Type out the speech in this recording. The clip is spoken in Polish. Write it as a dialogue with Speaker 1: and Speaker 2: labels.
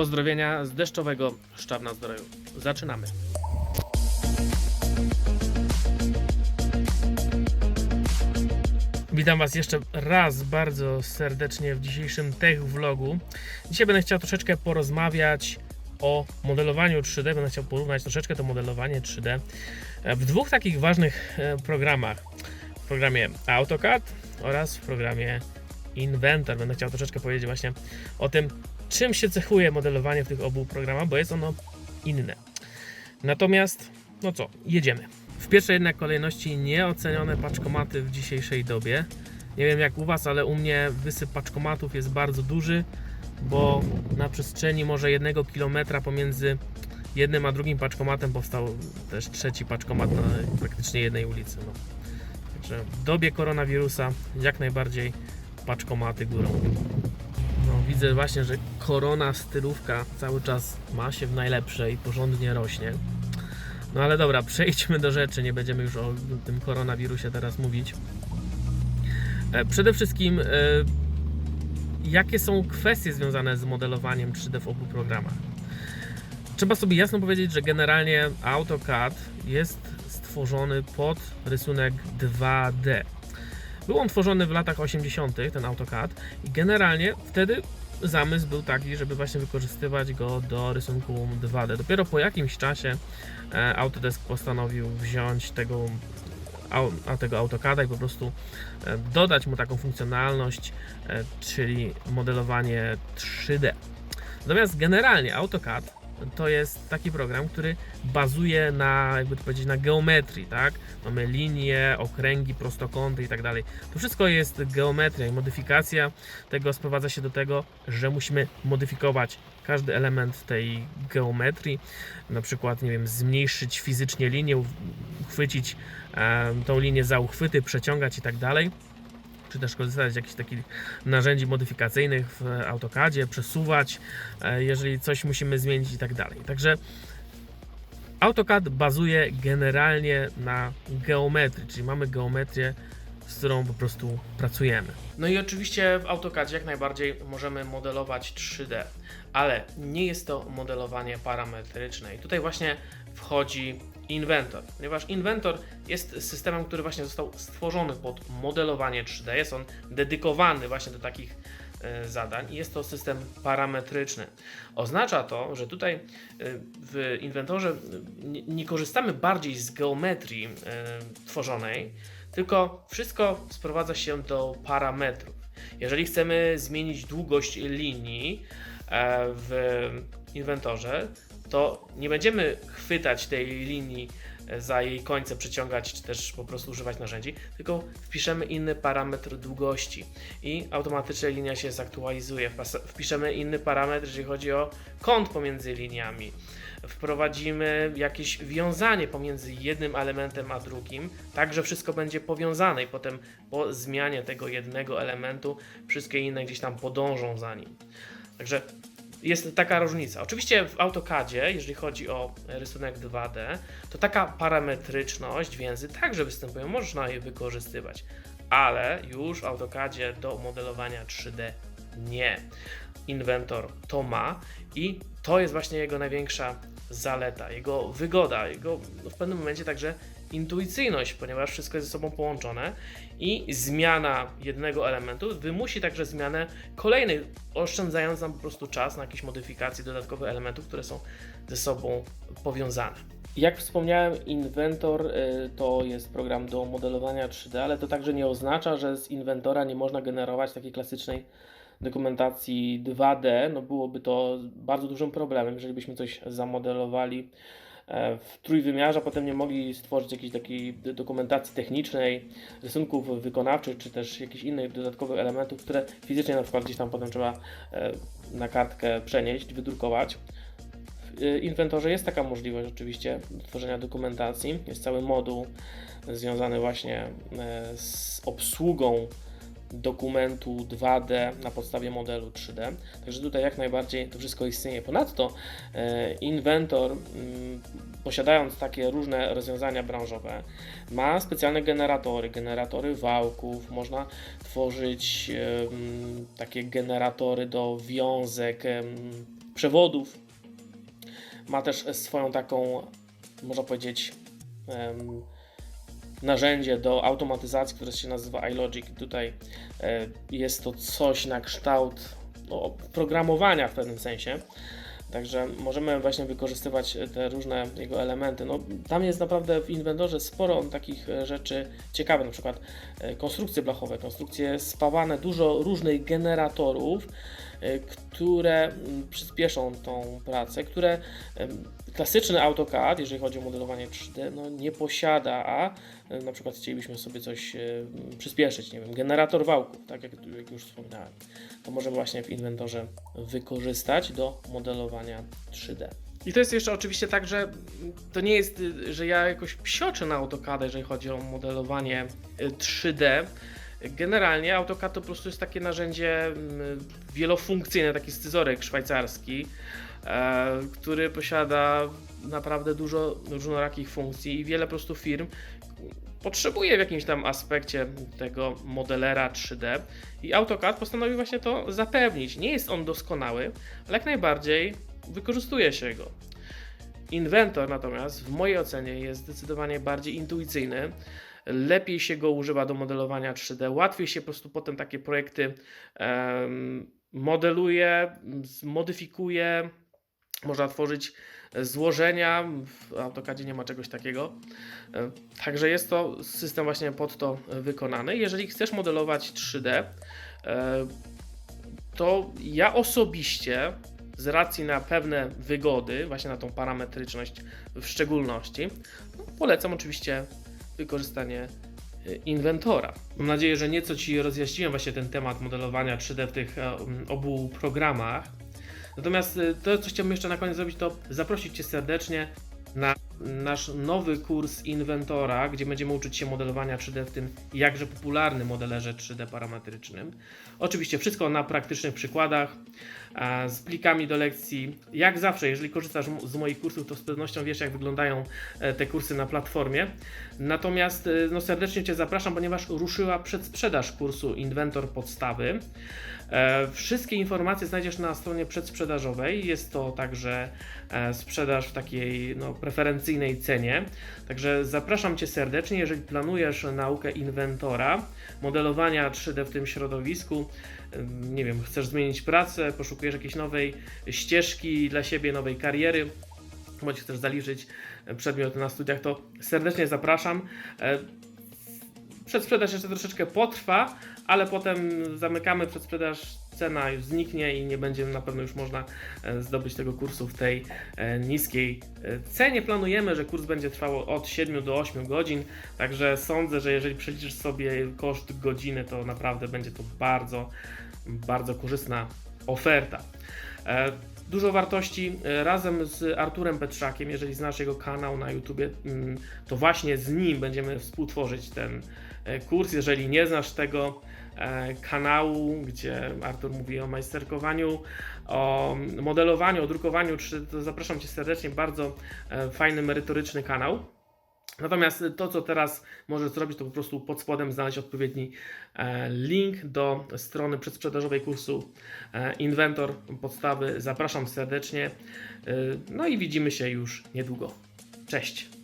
Speaker 1: Pozdrowienia z deszczowego Szczawna na Zdroju. Zaczynamy. Witam Was jeszcze raz bardzo serdecznie w dzisiejszym Tech Vlogu. Dzisiaj będę chciał troszeczkę porozmawiać o modelowaniu 3D. Będę chciał porównać troszeczkę to modelowanie 3D w dwóch takich ważnych e, programach. W programie AutoCAD oraz w programie Inventor. Będę chciał troszeczkę powiedzieć właśnie o tym, czym się cechuje modelowanie w tych obu programach, bo jest ono inne. Natomiast, no co, jedziemy. W pierwszej jednak kolejności nieocenione paczkomaty w dzisiejszej dobie. Nie wiem jak u Was, ale u mnie wysyp paczkomatów jest bardzo duży, bo na przestrzeni może jednego kilometra pomiędzy jednym a drugim paczkomatem powstał też trzeci paczkomat na praktycznie jednej ulicy. No. Także w dobie koronawirusa jak najbardziej paczkomaty górą. Widzę właśnie, że korona stylówka cały czas ma się w najlepsze i porządnie rośnie. No ale dobra, przejdźmy do rzeczy, nie będziemy już o tym koronawirusie teraz mówić. E, Przede wszystkim, e, jakie są kwestie związane z modelowaniem 3D w obu programach? Trzeba sobie jasno powiedzieć, że generalnie AutoCAD jest stworzony pod rysunek 2D. Był on tworzony w latach 80., ten AutoCAD, i generalnie wtedy zamysł był taki, żeby właśnie wykorzystywać go do rysunku 2D. Dopiero po jakimś czasie e, Autodesk postanowił wziąć tego, a tego AutoCADa i po prostu e, dodać mu taką funkcjonalność, e, czyli modelowanie 3D. Natomiast generalnie AutoCAD to jest taki program, który bazuje na, jakby to powiedzieć, na geometrii, tak? Mamy linie, okręgi, prostokąty i tak dalej. To wszystko jest geometria i modyfikacja tego sprowadza się do tego, że musimy modyfikować każdy element tej geometrii, na przykład, nie wiem, zmniejszyć fizycznie linię, uchwycić e, tą linię za uchwyty, przeciągać i tak dalej czy też korzystać z jakichś takich narzędzi modyfikacyjnych w AutoCADzie, przesuwać, e, jeżeli coś musimy zmienić i tak dalej. Także AutoCAD bazuje generalnie na geometrii, czyli mamy geometrię, z którą po prostu pracujemy. No i oczywiście w AutoCADzie jak najbardziej możemy modelować 3D, ale nie jest to modelowanie parametryczne. I tutaj właśnie wchodzi Inventor, ponieważ Inventor jest systemem, który właśnie został stworzony pod modelowanie 3D. Jest on dedykowany właśnie do takich e, zadań i jest to system parametryczny. Oznacza to, że tutaj e, w inwentorze e, nie, korzystamy bardziej z geometrii tworzonej, tylko wszystko sprowadza się do parametrów. Jeżeli chcemy zmienić długość linii w inwentorze, to nie będziemy chwytać tej linii e, za jej końce, przyciągać, czy też po prostu używać narzędzi, tylko wpiszemy inny parametr długości i automatycznie linia się zaktualizuje. Wpiszemy inny parametr, jeżeli chodzi o kąt pomiędzy liniami. Wprowadzimy jakieś wiązanie pomiędzy jednym elementem a drugim, tak że wszystko będzie powiązane i potem po zmianie tego jednego elementu wszystkie inne gdzieś tam podążą za nim. Także jest taka różnica. Oczywiście w AutoCADzie, jeżeli chodzi o rysunek 2D, to taka parametryczność więzy także występuje, można je wykorzystywać, ale już w AutoCADzie do modelowania 3D nie. Inventor to ma i to jest właśnie jego największa zaleta, jego wygoda, jego w pewnym momencie także intuicyjność, ponieważ wszystko jest ze sobą połączone i zmiana jednego elementu wymusi także zmianę kolejnych, oszczędzając nam po prostu czas na jakieś modyfikacje dodatkowych elementów, które są ze sobą powiązane. Jak wspomniałem, Inventor y, to jest program do modelowania 3D, ale to także nie oznacza, że z Inventora nie można generować takiej klasycznej dokumentacji 2D. No byłoby to bardzo dużym problemem, jeżeli byśmy coś zamodelowali w trójwymiarze, a potem nie mogli stworzyć jakiejś takiej dokumentacji technicznej, rysunków wykonawczych, czy też jakichś innych dodatkowych elementów, które fizycznie na przykład gdzieś tam potem trzeba e, na kartkę przenieść, wydrukować. W inwentorze jest taka możliwość oczywiście tworzenia dokumentacji. Jest cały moduł związany właśnie e, z obsługą dokumentu 2D na podstawie modelu 3D. Także tutaj jak najbardziej to wszystko istnieje. Ponadto e, Inventor, mm, posiadając takie różne rozwiązania branżowe, ma specjalne generatory, generatory wałków, można tworzyć em, takie generatory do wiązek, em, przewodów. Ma też swoją taką, można powiedzieć, narzędzie do automatyzacji, które się nazywa iLogic. Tutaj e, jest to coś na kształt no, programowania w pewnym sensie. Także możemy właśnie wykorzystywać te różne jego elementy. No, tam jest naprawdę w inwentorze sporo takich e, rzeczy ciekawych, na przykład e, konstrukcje blachowe, konstrukcje spawane, dużo różnych generatorów, które mm, przyspieszą tą pracę, które klasyczny AutoCAD, jeżeli chodzi o modelowanie 3D, no nie posiada, a e, na przykład chcielibyśmy sobie coś e, przyspieszyć, nie wiem, generator wałków, tak jak, jak już wspominałem, to możemy właśnie w inwentorze wykorzystać do modelowania 3D. I to jest jeszcze oczywiście tak, że to nie jest, y, że ja jakoś psioczę na AutoCAD, jeżeli chodzi o modelowanie y, 3D. Generalnie AutoCAD to po prostu jest takie narzędzie mm, wielofunkcyjne, taki scyzorek szwajcarski, e, który posiada naprawdę dużo różnorakich funkcji i wiele po prostu firm potrzebuje w jakimś tam aspekcie tego modelera 3D i AutoCAD postanowił właśnie to zapewnić. Nie jest on doskonały, ale jak najbardziej wykorzystuje się go. Inventor natomiast w mojej ocenie jest zdecydowanie bardziej intuicyjny. Lepiej się go używa do modelowania 3D, łatwiej się po prostu potem takie projekty modeluje, zmodyfikuje, można tworzyć złożenia. W AutoCADzie nie ma czegoś takiego. E, Także jest to system właśnie pod to wykonany. Jeżeli chcesz modelować 3D, e, to ja osobiście z racji na pewne wygody, właśnie na tą parametryczność w szczególności, no, polecam oczywiście wykorzystanie y, inwentora. Mam nadzieję, że nieco Ci rozjaśniłem właśnie ten temat modelowania 3D w tych e, obu programach. Natomiast y, to, co chciałbym jeszcze na koniec zrobić, to zaprosić Cię serdecznie na nasz nowy kurs Inventora, gdzie będziemy uczyć się modelowania 3D w tym jakże popularnym modelerze 3D parametrycznym. Oczywiście wszystko na praktycznych przykładach, z plikami do lekcji. Jak zawsze, jeżeli korzystasz z moich kursów, to z pewnością wiesz, jak wyglądają e, te kursy na platformie. Natomiast e, no, serdecznie Cię zapraszam, ponieważ ruszyła przedsprzedaż kursu Inventor Podstawy. E, Wszystkie informacje znajdziesz na stronie przedsprzedażowej. Jest to także sprzedaż w takiej no, preferencyjnej cenie. Także zapraszam Cię serdecznie, jeżeli planujesz naukę inwentora, modelowania 3D w tym środowisku, nie wiem, chcesz zmienić pracę, poszukujesz jakiejś nowej ścieżki dla siebie, nowej kariery, bądź chcesz zaliczyć przedmiot na studiach, to serdecznie zapraszam. E, Przedsprzedaż jeszcze troszeczkę potrwa, ale potem zamykamy przedsprzedaż, cena już zniknie i nie będzie na pewno już można e, zdobyć tego kursu w tej e, niskiej e, cenie. Planujemy, że kurs będzie trwał od 7 do 8 godzin, także sądzę, że jeżeli przeliczysz sobie koszt godziny, to naprawdę będzie to bardzo, bardzo korzystna oferta. E, Dużo wartości e, razem z Arturem Petrzakiem, jeżeli znasz jego kanał na YouTubie, mm, to właśnie z nim będziemy współtworzyć ten e, kurs. Jeżeli nie znasz tego kanału, gdzie Artur mówi o majsterkowaniu, o modelowaniu, o drukowaniu, 3D, to zapraszam Cię serdecznie. Bardzo fajny, merytoryczny kanał. Natomiast to, co teraz możesz zrobić, to po prostu pod spodem znaleźć odpowiedni e, link do strony przedsprzedażowej kursu e, Inventor podstawy. Zapraszam serdecznie. E, No i widzimy się już niedługo. Cześć.